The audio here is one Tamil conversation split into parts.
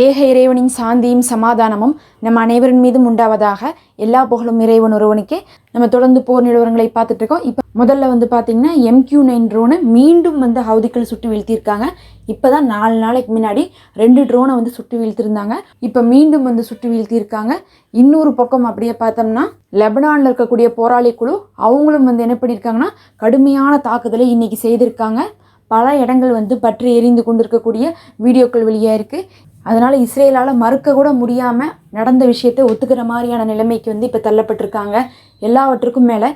ஏக இறைவனின் சாந்தியும் சமாதானமும் நம்ம அனைவரின் மீதும் உண்டாவதாக எல்லா புகழும் இறைவன் ஒருவனுக்கே. நம்ம தொடர்ந்து போர் நிலவரங்களை பார்த்துட்டு இருக்கோம். இப்போ முதல்ல வந்து பார்த்தீங்கன்னா எம்கியூ நைன் ட்ரோனை மீண்டும் வந்து ஹவுதிகள் சுட்டு வீழ்த்தியிருக்காங்க. இப்போ தான் நாலு நாளைக்கு முன்னாடி ரெண்டு ட்ரோனை வந்து சுட்டு வீழ்த்திருந்தாங்க. இப்போ மீண்டும் வந்து சுட்டு வீழ்த்தியிருக்காங்க. இன்னொரு பக்கம் அப்படியே பார்த்தோம்னா லெபனானில் இருக்கக்கூடிய போராளி குழு அவங்களும் வந்து என்ன பண்ணியிருக்காங்கன்னா கடுமையான தாக்குதலை இன்னைக்கு செய்திருக்காங்க. பல இடங்கள் வந்து பற்றி எரிந்து கொண்டிருக்கக்கூடிய வீடியோக்கள் வெளியாக இருக்குது அதனால் இஸ்ரேலால் மறுக்க கூட முடியாமல் நடந்த விஷயத்தை ஒத்துக்கிற மாதிரியான நிலைமைக்கு வந்து இப்போ தள்ளப்பட்டிருக்காங்க. எல்லாவற்றுக்கும் மேலே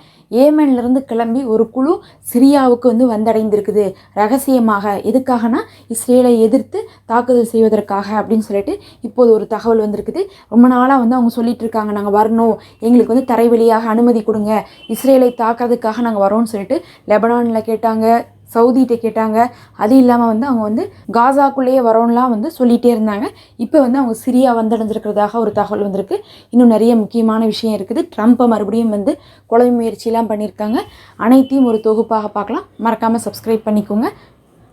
ஏமன்லேருந்து கிளம்பி ஒரு குழு சிரியாவுக்கு வந்து வந்தடைந்திருக்குது. ரகசியமாக எதுக்காகனா இஸ்ரேலை எதிர்த்து தாக்குதல் செய்வதற்காக அப்படின்னு சொல்லிட்டு இப்போது ஒரு தகவல் வந்திருக்குது. ரொம்ப நாளாக வந்து அவங்க சொல்லிட்டு இருக்காங்க நாங்கள் வரணும். எங்களுக்கு வந்து தரைவழியாக அனுமதி கொடுங்க. இஸ்ரேலை தாக்கிறதுக்காக நாங்கள் வரோம்னு சொல்லிட்டு லெபனானில் கேட்டாங்க. சவுதிகிட்ட கேட்டாங்க. அது இல்லாமல் வந்து அவங்க வந்து காசாக்குள்ளேயே வரோன்லாம் வந்து சொல்லிகிட்டே இருந்தாங்க. இப்போ வந்து அவங்க சிரியா வந்தடைஞ்சிருக்கிறதாக ஒரு தகவல் வந்திருக்கு. இன்னும் நிறைய முக்கியமான விஷயம் இருக்குது. ட்ரம்ப்பை மறுபடியும் வந்து கொலை முயற்சிலாம் பண்ணியிருக்காங்க. அனைத்தையும் ஒரு தொகுப்பாக பார்க்கலாம். மறக்காமல் சப்ஸ்கிரைப் பண்ணிக்கோங்க.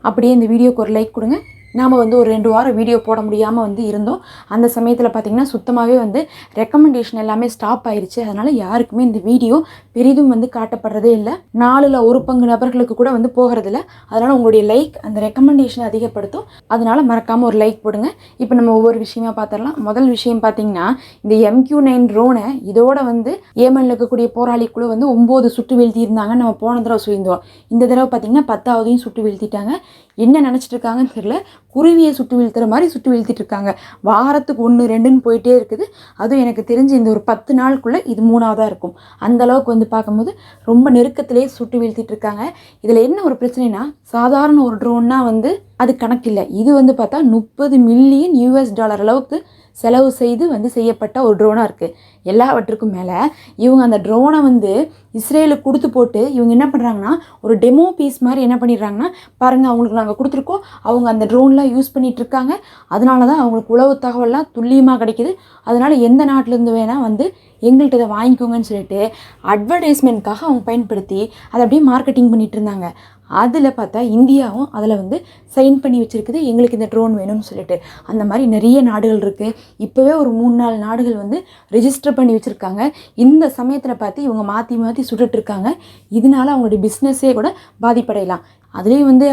அப்படியே இந்த வீடியோக்கு ஒரு லைக் கொடுங்க. நாம் வந்து ஒரு ரெண்டு வாரம் வீடியோ போட முடியாமல் வந்து இருந்தோம். அந்த சமயத்தில் பார்த்திங்கன்னா சுத்தமாகவே வந்து ரெக்கமெண்டேஷன் எல்லாமே ஸ்டாப் ஆயிடுச்சு அதனால் யாருக்குமே இந்த வீடியோ பெரிதும் வந்து காட்டப்படுறதே இல்லை. நாலில் ஒரு பங்கு நபர்களுக்கு கூட வந்து போகிறதில்ல. அதனால் உங்களுடைய லைக் அந்த ரெக்கமெண்டேஷனை அதிகப்படுத்தும். அதனால் மறக்காமல் ஒரு லைக் போடுங்க. இப்போ நம்ம ஒவ்வொரு விஷயமா பார்த்துடலாம் முதல் விஷயம் பார்த்தீங்கன்னா இந்த எம்கியூ நைன் ட்ரோனை இதோட வந்து ஏமனில் இருக்கக்கூடிய போராளி குழு வந்து ஒம்பது சுட்டு வீழ்த்தியிருந்தாங்க நம்ம போன தடவை சொல்லியிருந்தோம். இந்த தடவை பார்த்தீங்கன்னா பத்தாவதையும் சுட்டு வீழ்த்திட்டாங்க. என்ன நினச்சிட்டு இருக்காங்கன்னு தெரியல. குருவியை சுட்டு வீழ்த்துற மாதிரி சுட்டு வீழ்த்திட்டு இருக்காங்க. வாரத்துக்கு ஒன்று ரெண்டுன்னு போயிட்டே இருக்குது. அதுவும் எனக்கு தெரிஞ்சு இந்த ஒரு பத்து நாளுக்குள்ளே இது மூணாவதாக இருக்கும். அந்த அளவுக்கு வந்து பார்க்கும்போது ரொம்ப நெருக்கத்திலே சுட்டு வீழ்த்திட்டு இருக்காங்க இதில் என்ன ஒரு பிரச்சனைனா சாதாரண ஒரு ட்ரோன்னா வந்து அது கணக்கில்லை இது வந்து பார்த்தா முப்பது மில்லியன் யூஎஸ் டாலர் அளவுக்கு செலவு செய்து வந்து செய்யப்பட்ட ஒரு ட்ரோனாக இருக்குது எல்லாவற்றுக்கும் மேலே இவங்க அந்த ட்ரோனை வந்து இஸ்ரேலுக்கு கொடுத்து போட்டு இவங்க என்ன பண்ணுறாங்கன்னா ஒரு டெமோ பீஸ் மாதிரி என்ன பண்ணிடுறாங்கன்னா பாருங்கள் அவங்களுக்கு நாங்கள் கொடுத்துருக்கோம். அவங்க அந்த ட்ரோன்லாம் யூஸ் பண்ணிகிட்ருக்காங்க இருக்காங்க அதனால தான் அவங்களுக்கு உளவு தகவல்லாம் துல்லியமாக கிடைக்குது. அதனால் எந்த நாட்டிலேருந்து வேணால் வந்து எங்கள்கிட்ட இதை வாங்கிக்கோங்கன்னு சொல்லிட்டு அட்வர்டைஸ்மெண்ட்காக அவங்க பயன்படுத்தி அதை அப்படியே மார்க்கெட்டிங் பண்ணிகிட்டு இருந்தாங்க. அதில் பார்த்தா இந்தியாவும் அதில் வந்து சைன் பண்ணி வச்சுருக்குது எங்களுக்கு இந்த ட்ரோன் வேணும்னு சொல்லிட்டு. அந்த மாதிரி நிறைய நாடுகள் இருக்குது இப்போவே ஒரு மூணு நாலு நாடுகள் வந்து ரிஜிஸ்டர் பண்ணி வச்சுருக்காங்க. இந்த சமயத்தில் பார்த்து இவங்க மாற்றி மாற்றி சுட்டுட்ருக்காங்க இதனால அவங்களுடைய பிஸ்னஸே கூட பாதிப்படையலாம். அதுலேயும் வந்து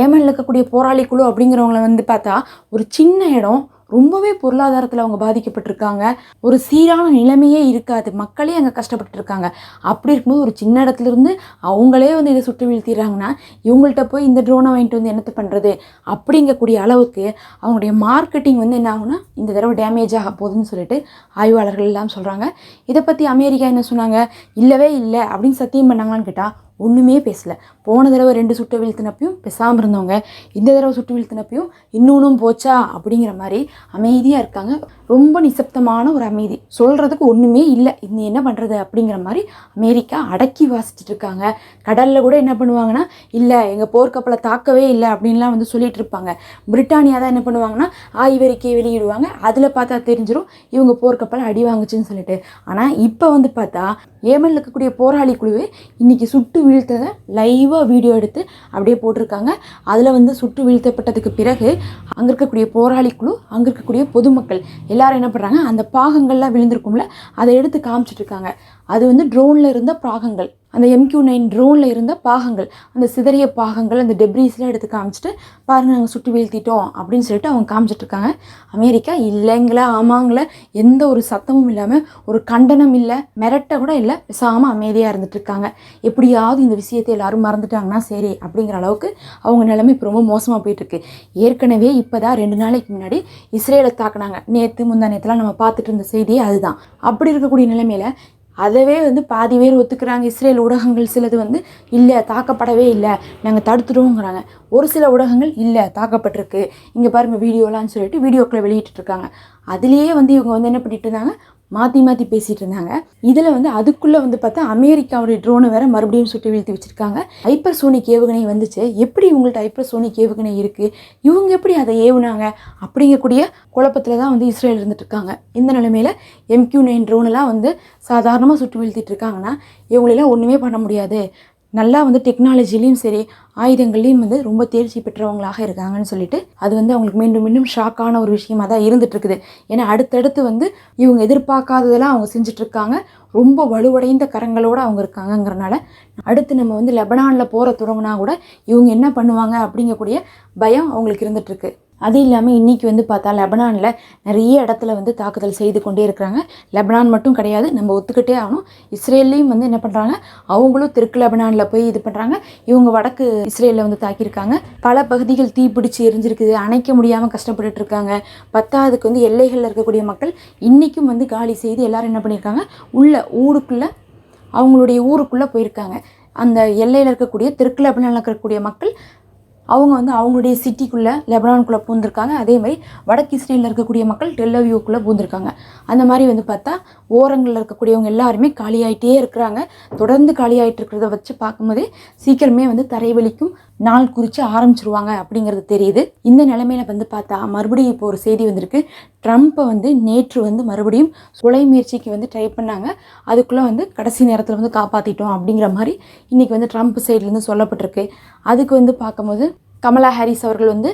ஏமனில் இருக்கக்கூடிய போராளி குழு அப்படிங்கிறவங்கள வந்து பார்த்தா ஒரு சின்ன இடம் ரொம்பவே பொருளாதாரத்தில் அவங்க பாதிக்கப்பட்டிருக்காங்க. ஒரு சீரான நிலைமையே இருக்காது. மக்களே அங்கே கஷ்டப்பட்டுருக்காங்க. அப்படி இருக்கும்போது ஒரு சின்ன இடத்துல இருந்து அவங்களே வந்து இதை சுட்டு வீழ்த்திடுறாங்கன்னா இவங்கள்ட்ட போய் இந்த ட்ரோனை வாங்கிட்டு வந்து என்னத்தை பண்ணுறது அப்படிங்கக்கூடிய அளவுக்கு அவங்களுடைய மார்க்கெட்டிங் வந்து என்ன ஆகுனா இந்த தடவை டேமேஜ் ஆக போகுதுன்னு சொல்லிட்டு ஆய்வாளர்கள் எல்லாம் சொல்கிறாங்க இதை பற்றி அமெரிக்கா என்ன சொன்னாங்க? இல்லவே இல்லை அப்படின்னு சத்தியம் பண்ணாங்களான்னு கேட்டால் ஒன்றுமே பேசலை. போன தடவை ரெண்டு சுட்டு வீழ்த்தினப்பையும் பேசாமல் இருந்தவங்க இந்த தடவை சுட்டு வீழ்த்தினப்பையும் இன்னொன்றும் போச்சா அப்படிங்கிற மாதிரி அமைதியாக இருக்காங்க. ரொம்ப நிசப்தமான ஒரு அமைதி. சொல்கிறதுக்கு ஒன்றுமே இல்லை. இன்னும் என்ன பண்ணுறது அப்படிங்கிற மாதிரி அமெரிக்கா அடக்கி வாசிச்சுட்டு இருக்காங்க. கடலில் கூட என்ன பண்ணுவாங்கன்னா இல்லை எங்கள் போர்க்கப்பலை தாக்கவே இல்லை அப்படின்லாம் வந்து சொல்லிகிட்டு இருப்பாங்க. பிரிட்டானியா தான் என்ன பண்ணுவாங்கன்னா ஆய்வறிக்கையை வெளியிடுவாங்க. அதில் பார்த்தா தெரிஞ்சிடும் இவங்க போர்க்கப்பலை அடி வாங்குச்சுன்னு சொல்லிட்டு. ஆனால் இப்போ வந்து பார்த்தா ஏமனில் இருக்கக்கூடிய போராளி குழுவே இன்றைக்கி சுட்டு வீழ்த்ததை லைவாக வீடியோ எடுத்து அப்படியே போட்டிருக்காங்க. அதில் வந்து சுட்டு வீழ்த்தப்பட்டதுக்கு பிறகு அங்கே இருக்கக்கூடிய போராளி குழு அங்கே இருக்கக்கூடிய பொதுமக்கள் எல்லாரும் என்ன பண்ணுறாங்க அந்த பாகங்கள்லாம் விழுந்திருக்கும்ல அதை எடுத்து காமிச்சிட்டு இருக்காங்க. அது வந்து ட்ரோனில் இருந்த பாகங்கள். அந்த எம்கியூ நைன் ட்ரோனில் இருந்த பாகங்கள் அந்த சிதறிய பாகங்கள் அந்த டெப்ரீஸ்லாம் எடுத்து காமிச்சிட்டு பாருங்கள் நாங்கள் சுட்டு வீழ்த்திட்டோம் அப்படின்னு சொல்லிட்டு அவங்க காமிச்சிட்ருக்காங்க. அமெரிக்கா இல்லைங்களா ஆமாங்களா எந்த ஒரு சத்தமும் இல்லாமல் ஒரு கண்டனம் இல்லை மிரட்ட கூட இல்லை பேசாமல் அமைதியாக இருந்துட்டுருக்காங்க எப்படியாவது இந்த விஷயத்தை எல்லாரும் மறந்துட்டாங்கன்னா சரி அப்படிங்கிற அளவுக்கு அவங்க நிலைமை இப்போ ரொம்ப மோசமாக போயிட்டுருக்கு ஏற்கனவே இப்போ தான் ரெண்டு நாளைக்கு முன்னாடி இஸ்ரேலை தாக்குனாங்க. நேற்று முந்தா நேற்றுலாம் நம்ம பார்த்துட்டு இருந்த செய்தியே அதுதான். அப்படி இருக்கக்கூடிய நிலைமையில் அதவே வந்து பாதி பேர் ஒத்துக்கிறாங்க. இஸ்ரேல் ஊடகங்கள் சிலது வந்து இல்லை தாக்கப்படவே இல்லை. நாங்கள் தடுத்துடுவோங்கிறாங்க ஒரு சில ஊடகங்கள் இல்லை தாக்கப்பட்டிருக்கு. இங்கே பாருங்கள் வீடியோலாம்னு சொல்லிட்டு வீடியோக்களை வெளியிட்டு இருக்காங்க அதுலேயே வந்து இவங்க வந்து என்ன பண்ணிட்டு இருந்தாங்க? மாற்றி மாற்றி பேசிகிட்டு இருந்தாங்க. இதில் வந்து அதுக்குள்ளே வந்து பார்த்தா அமெரிக்காவுடைய ட்ரோனை வேற மறுபடியும் சுட்டு வீழ்த்தி வச்சுருக்காங்க. ஹைப்பர் சோனிக் ஏவுகணை வந்துச்சு. எப்படி உங்கள்கிட்ட ஹைப்பர் சோனிக் ஏவுகணை இருக்குது இவங்க எப்படி அதை ஏவுனாங்க? அப்படிங்கக்கூடிய குழப்பத்தில் தான் வந்து இஸ்ரேல் இருந்துட்டு இருக்காங்க. இந்த நிலைமையில் எம்கியூ நைன் ட்ரோனெல்லாம் வந்து சாதாரணமாக சுட்டு வீழ்த்திட்டு இருக்காங்கன்னா இவங்களெல்லாம் ஒன்றுமே பண்ண முடியாது. நல்லா வந்து டெக்னாலஜிலையும் சரி ஆயுதங்கள்லையும் வந்து ரொம்ப தேர்ச்சி பெற்றவங்களாக இருக்காங்கன்னு சொல்லிட்டு அது வந்து அவங்களுக்கு மீண்டும் மீண்டும் ஷாக்கான ஒரு விஷயமா தான் இருந்துட்டு இருக்குது ஏன்னா அடுத்தடுத்து வந்து இவங்க எதிர்பார்க்காததெல்லாம் அவங்க செஞ்சுட்டு இருக்காங்க ரொம்ப வலுவடைந்த கரங்களோடு அவங்க இருக்காங்கங்கிறனால அடுத்து நம்ம வந்து லெபனானில் போகிற தொடங்கினா கூட இவங்க என்ன பண்ணுவாங்க அப்படிங்கக்கூடிய பயம் அவங்களுக்கு இருந்துகிட்ருக்கு அது இல்லாமல் இன்றைக்கி வந்து பார்த்தா லெபனானில் நிறைய இடத்துல வந்து தாக்குதல் செய்து கொண்டே இருக்கிறாங்க. லெபனான் மட்டும் கிடையாது நம்ம ஒத்துக்கிட்டே ஆகணும். இஸ்ரேல்லையும் வந்து என்ன பண்ணுறாங்க அவங்களும் தெற்கு லெபனானில் போய் இது பண்ணுறாங்க இவங்க வடக்கு இஸ்ரேலில் வந்து தாக்கியிருக்காங்க. பல பகுதிகள் தீ எரிஞ்சிருக்குது. அணைக்க முடியாமல் கஷ்டப்பட்டுட்டு இருக்காங்க. பத்தாவதுக்கு வந்து எல்லைகளில் இருக்கக்கூடிய மக்கள் இன்றைக்கும் வந்து காலி செய்து எல்லாரும் என்ன பண்ணியிருக்காங்க? உள்ள ஊருக்குள்ளே அவங்களுடைய ஊருக்குள்ளே போயிருக்காங்க. அந்த எல்லையில் இருக்கக்கூடிய தெற்கு லெபனானில் இருக்கக்கூடிய மக்கள் அவங்க வந்து அவங்களுடைய சிட்டிக்குள்ளே லெபனானுக்குள்ளே பூந்திருக்காங்க. அதே மாதிரி வடக்கு இஸ்ரேலில் இருக்கக்கூடிய மக்கள் டெல்லவியூக்குள்ளே பூந்திருக்காங்க. அந்த மாதிரி வந்து பார்த்தா ஓரங்களில் இருக்கக்கூடியவங்க எல்லாருமே காலியாயிட்டே இருக்கிறாங்க. தொடர்ந்து காலியாயிட்டு இருக்கிறத வச்சு பார்க்கும்போதே சீக்கிரமே வந்து தரைவலிக்கும் நாள் குறித்து ஆரம்பிச்சிருவாங்க அப்படிங்கிறது தெரியுது. இந்த நிலைமையில வந்து பார்த்தா மறுபடியும் இப்போ ஒரு செய்தி வந்திருக்கு. ட்ரம்ப்பை வந்து நேற்று வந்து மறுபடியும் கொலை முயற்சிக்கு வந்து ட்ரை பண்ணாங்க. அதுக்குள்ளே வந்து கடைசி நேரத்தில் வந்து காப்பாற்றிட்டோம் அப்படிங்கிற மாதிரி இன்றைக்கி வந்து ட்ரம்ப் சைட்லேருந்து சொல்லப்பட்டிருக்கு. அதுக்கு வந்து பார்க்கும்போது கமலா ஹாரிஸ் அவர்கள் வந்து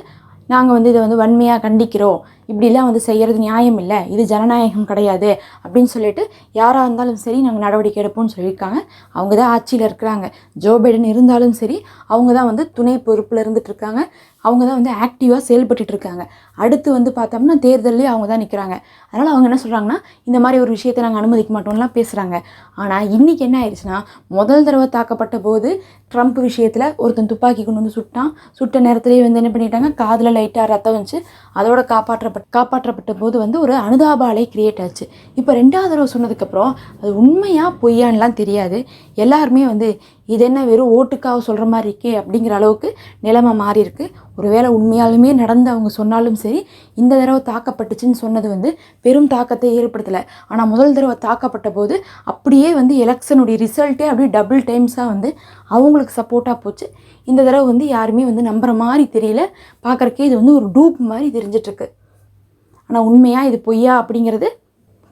நாங்கள் வந்து இதை வந்து வன்மையாக கண்டிக்கிறோம். இப்படிலாம் வந்து செய்கிறது நியாயம் இல்லை. இது ஜனநாயகம் கிடையாது அப்படின்னு சொல்லிட்டு யாராக இருந்தாலும் சரி நாங்கள் நடவடிக்கை எடுப்போம்னு சொல்லியிருக்காங்க. அவங்க தான் ஆட்சியில் இருக்கிறாங்க. ஜோ பைடன் இருந்தாலும் சரி அவங்க தான் வந்து துணை பொறுப்பில் இருந்துகிட்ருக்காங்க அவங்க தான் வந்து ஆக்டிவாக செயல்பட்டு இருக்காங்க அடுத்து வந்து பார்த்தோம்னா தேர்தல்லே அவங்க தான் நிற்கிறாங்க அதனால் அவங்க என்ன சொல்கிறாங்கன்னா இந்த மாதிரி ஒரு விஷயத்தை நாங்கள் அனுமதிக்க மாட்டோம்லாம் பேசுகிறாங்க ஆனால் இன்றைக்கி என்ன ஆயிடுச்சுன்னா முதல் தடவை தாக்கப்பட்ட போது ட்ரம்ப் விஷயத்தில் ஒருத்தன் துப்பாக்கி கொண்டு வந்து சுட்டான். சுட்ட நேரத்துலேயே வந்து என்ன பண்ணிட்டாங்க? காதில் லைட்டாக ரத்தம் வந்துச்சு. அதோட காப்பாற்றப்பட்ட காப்பாற்றப்பட்ட போது வந்து ஒரு அனுதாபாலை கிரியேட் ஆச்சு. இப்போ ரெண்டாவது தடவை சொன்னதுக்கப்புறம் அது உண்மையாக பொய்யான்லாம் தெரியாது. எல்லாருமே வந்து இது என்ன வெறும் ஓட்டுக்காக சொல்கிற மாதிரி இருக்கே அப்படிங்கிற அளவுக்கு நிலைமை மாறி இருக்கு. ஒருவேளை உண்மையாலுமே நடந்து அவங்க சொன்னாலும் சரி இந்த தடவை தாக்கப்பட்டுச்சுன்னு சொன்னது வந்து பெரும் தாக்கத்தை ஏற்படுத்தலை. ஆனால் முதல் தடவை தாக்கப்பட்ட போது அப்படியே வந்து எலெக்ஷனுடைய ரிசல்ட்டே அப்படியே டபுள் டைம்ஸாக வந்து அவங்களுக்கு சப்போர்ட்டாக போச்சு. இந்த தடவை வந்து யாருமே வந்து நம்புகிற மாதிரி தெரியல. பார்க்குறக்கே இது வந்து ஒரு டூப் மாதிரி தெரிஞ்சிட்ருக்கு. ஆனால் உண்மையாக இது பொய்யா அப்படிங்கிறது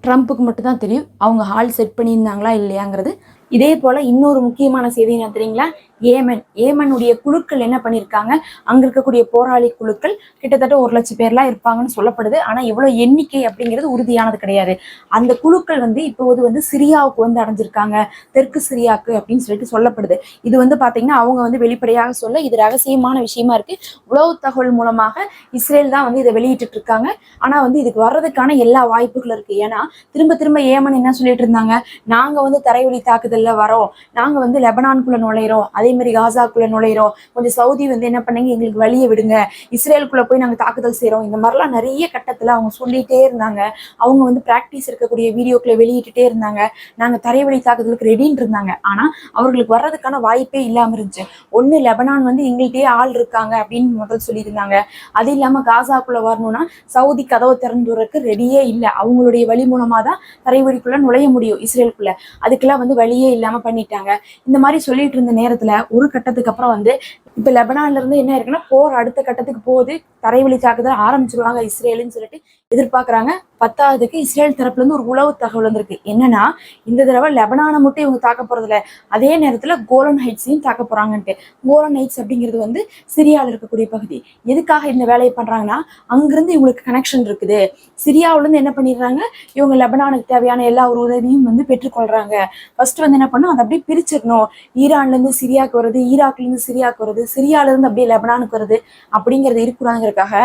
ட்ரம்ப்புக்கு மட்டும்தான் தெரியும். அவங்க ஹால் செட் பண்ணியிருந்தாங்களா இல்லையாங்கிறது இதே போல் இன்னொரு முக்கியமான செய்தி என்ன தெரியுங்களா? ஏமன் ஏமனுடைய குழுக்கள் என்ன பண்ணியிருக்காங்க அங்க இருக்கக்கூடிய போராளி குழுக்கள் கிட்டத்தட்ட ஒரு லட்சம் பேர்லாம் இருப்பாங்கன்னு சொல்லப்படுது. ஆனால் இவ்வளவு எண்ணிக்கை அப்படிங்கிறது உறுதியானது கிடையாது. அந்த குழுக்கள் வந்து இப்போது வந்து சிரியாவுக்கு வந்து அடைஞ்சிருக்காங்க. தெற்கு சிரியாவுக்கு அப்படின்னு சொல்லிட்டு சொல்லப்படுது. இது வந்து பார்த்தீங்கன்னா அவங்க வந்து வெளிப்படையாக சொல்ல இது ரகசியமான விஷயமா இருக்கு. உளவு தகவல் மூலமாக இஸ்ரேல் தான் வந்து இதை வெளியிட்டு இருக்காங்க ஆனா வந்து இதுக்கு வர்றதுக்கான எல்லா வாய்ப்புகளும் இருக்கு. ஏன்னா திரும்ப திரும்ப ஏமன் என்ன சொல்லிட்டு இருந்தாங்க? நாங்க வந்து தரைவழி தாக்குதல்ல வரோம். நாங்க வந்து லெபனான்குள்ள நுழையிறோம். அது அதே மாதிரி காசாக்குள்ள நுழையிறோம். கொஞ்சம் சவுதி வந்து என்ன பண்ணீங்க எங்களுக்கு வழியை விடுங்க. இஸ்ரேலுக்குள்ள போய் நாங்கள் தாக்குதல் செய்கிறோம் இந்த மாதிரிலாம் நிறைய கட்டத்தில் அவங்க சொல்லிட்டே இருந்தாங்க. அவங்க வந்து ப்ராக்டிஸ் இருக்கக்கூடிய வீடியோக்களை வெளியிட்டுட்டே இருந்தாங்க. நாங்கள் தரைவழி தாக்குதலுக்கு ரெடின்னு இருந்தாங்க. ஆனால் அவர்களுக்கு வர்றதுக்கான வாய்ப்பே இல்லாமல் இருந்துச்சு. ஒன்று லெபனான் வந்து எங்கள்கிட்டயே ஆள் இருக்காங்க அப்படின்னு முதல் சொல்லியிருந்தாங்க. அது இல்லாமல் காசாக்குள்ளே வரணும்னா சவுதி கதவை திறந்துறதுக்கு ரெடியே இல்லை. அவங்களுடைய வழி மூலமாக தான் தரைவழிக்குள்ளே நுழைய முடியும் இஸ்ரேலுக்குள்ளே. அதுக்கெல்லாம் வந்து வழியே இல்லாமல் பண்ணிட்டாங்க. இந்த மாதிரி சொல்லிட்டு இருந்த நேரத்தில் ஒரு கட்டத்துக்கு அப்புறம் வந்து இப்ப லெபனான்ல இருந்து என்ன இருக்குன்னா போர் அடுத்த கட்டத்துக்கு போகுது. தரைவழி தாக்குதல் ஆரம்பிச்சிருவாங்க இஸ்ரேலுன்னு சொல்லிட்டு. எதிர்பார்க்கறாங்க. பத்தாவதுக்கு இஸ்ரேல் தரப்புல இருந்து ஒரு உளவு தகவல் வந்திருக்கு. என்னன்னா இந்த தடவை லெபனானை மட்டும் இவங்க தாக்க போறதில்ல. அதே நேரத்துல கோலன் ஹைட்ஸையும் தாக்க போறாங்கன்ட்டு. கோலன் ஹைட்ஸ் அப்படிங்கிறது வந்து சிரியாவில் இருக்கக்கூடிய பகுதி. எதுக்காக இந்த வேலையை பண்றாங்கன்னா அங்கிருந்து இவங்களுக்கு கனெக்ஷன் இருக்குது. சிரியாவுல இருந்து என்ன பண்ணிடுறாங்க? இவங்க லெபனானுக்கு தேவையான எல்லா ஒரு உதவியும் வந்து பெற்றுக்கொள்றாங்க. ஃபர்ஸ்ட் வந்து என்ன பண்ணும் அதை அப்படியே பிரிச்சிடணும். ஈரான்ல இருந்து சிரியாவுக்கு வருது ஈராக்ல இருந்து சிரியாவுக்கு வருது சிரியால இருந்து அப்படியே லெபனானுக்கு வருது அப்படிங்கிறது இருக்கக்கூடாதுங்கிறதுக்காக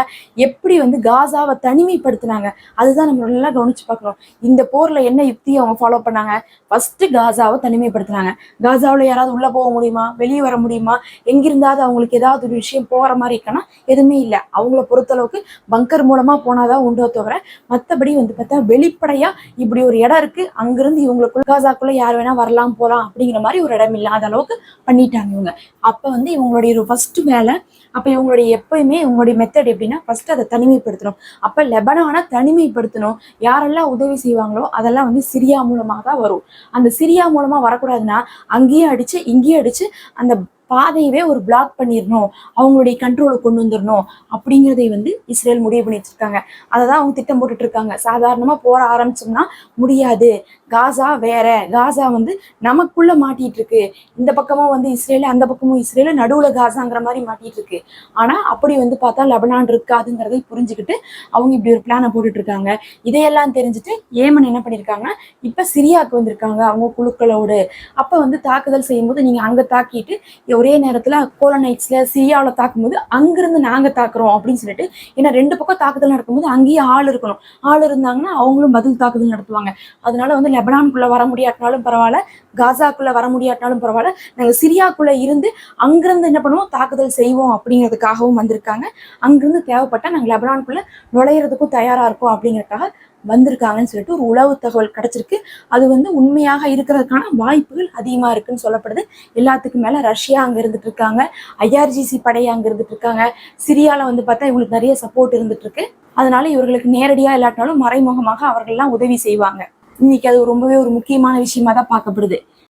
எப்படி வந்து காசாவை தனிமைப்படுத்தினாங்க அதுதான் நம்ம நல்லா கவனிச்சு பார்க்கணும். இந்த போர்ல என்ன யுக்தியை அவங்க ஃபாலோ பண்ணாங்க? ஃபர்ஸ்ட் காசாவை தனிமைப்படுத்தினாங்க. காசாவில் யாராவது உள்ள போக முடியுமா? வெளியே வர முடியுமா? எங்கிருந்தாவது அவங்களுக்கு ஏதாவது ஒரு விஷயம் போற மாதிரி இருக்கனா எதுவுமே இல்லை. அவங்கள பொறுத்தளவுக்கு பங்கர் மூலமா போனாதான் உண்டோ தவிர மற்றபடி வந்து பார்த்தா வெளிப்படையா இப்படி ஒரு இடம் இருக்கு. அங்கிருந்து இவங்களுக்குள்ள காசாக்குள்ள யார் வேணா வரலாம் போகலாம் அப்படிங்கிற மாதிரி ஒரு இடம் இல்லாத அளவுக்கு பண்ணிட்டாங்க இவங்க. அப்போ வந்து இவங்களுடைய ஒரு ஃபர்ஸ்ட் வேலை அப்போ இவங்களுடைய எப்பயுமே இவங்களுடைய மெத்தட் எப்படின்னா ஃபஸ்ட்டு அதை தனிமைப்படுத்தணும். அப்போ லெபனானை தனிமைப்படுத்தணும். யாரெல்லாம் உதவி செய்வாங்களோ அதெல்லாம் வந்து சிரியா மூலமாக தான் வரும். அந்த சிரியா மூலமாக வரக்கூடாதுன்னா அங்கேயே அடித்து இங்கேயே அடித்து அந்த பாதையவே ஒரு பிளாக் பண்ணிடணும். அவங்களுடைய கண்ட்ரோலை கொண்டு வந்துடணும். அப்படிங்கிறதை வந்து இஸ்ரேல் முடிவு பண்ணி வச்சிருக்காங்க அதை தான் அவங்க திட்டம் போட்டுட்டு இருக்காங்க. சாதாரணமாக போற ஆரம்பிச்சோம்னா முடியாது. காசா வேற. காசா வந்து நமக்குள்ள மாட்டிட்டு இருக்கு இந்த பக்கமும் வந்து இஸ்ரேல் அந்த பக்கமும் இஸ்ரேல் நடுவுல காசாங்கிற மாதிரி மாட்டிட்டு இருக்கு ஆனா அப்படி வந்து பார்த்தா லெபனான் இருக்காதுங்கிறதை புரிஞ்சுக்கிட்டு அவங்க இப்படி ஒரு பிளானை போட்டுட்டு இருக்காங்க இதையெல்லாம் தெரிஞ்சுட்டு ஏமன் என்ன பண்ணியிருக்காங்கன்னா இப்ப சிரியாவுக்கு வந்திருக்காங்க அவங்க குழுக்களோடு. அப்ப வந்து தாக்குதல் செய்யும்போது நீங்க அங்க தாக்கிட்டு ஒரே நேரத்துல கோலனைட்ஸ்ல சிரியாவில் தாக்கும்போது அங்கிருந்து நாங்க தாக்குறோம் அப்படின்னு சொல்லிட்டு ஏன்னா ரெண்டு பக்கம் தாக்குதல் நடக்கும்போது அங்கேயே ஆள் இருக்கணும். ஆள் இருந்தாங்கன்னா அவங்களும் பதில் தாக்குதல் நடத்துவாங்க. அதனால வந்து லெபனான்குள்ள வர முடியாட்டினாலும் பரவாயில்ல காசாக்குள்ள வர முடியாட்டினாலும் பரவாயில்ல. நாங்கள் சிரியாக்குள்ள இருந்து அங்கிருந்து என்ன பண்ணுவோம்? தாக்குதல் செய்வோம் அப்படிங்கிறதுக்காகவும் வந்திருக்காங்க. அங்கிருந்து தேவைப்பட்டால் நாங்கள் லெபனான்குள்ளே நுழையிறதுக்கும் தயாராக இருக்கோம் அப்படிங்கிறதுக்காக வந்திருக்காங்கன்னு சொல்லிட்டு ஒரு உளவு தகவல் கிடைச்சிருக்கு. அது வந்து உண்மையாக இருக்கிறதுக்கான வாய்ப்புகள் அதிகமாக இருக்குன்னு சொல்லப்படுது. எல்லாத்துக்கும் மேலே ரஷ்யா அங்கே இருந்துட்டு இருக்காங்க. ஐஆர்ஜிசி படை அங்கே இருந்துட்டு இருக்காங்க. சிரியாவில் வந்து பார்த்தா இவங்களுக்கு நிறைய சப்போர்ட் இருந்துட்டு இருக்கு. அதனால இவர்களுக்கு நேரடியாக இல்லாட்டினாலும் மறைமுகமாக அவர்கள்லாம் உதவி செய்வாங்க. இன்னைக்கு அது ரொம்பவே ஒரு முக்கியமான விஷயமா தான் பார்க்கப்படுது.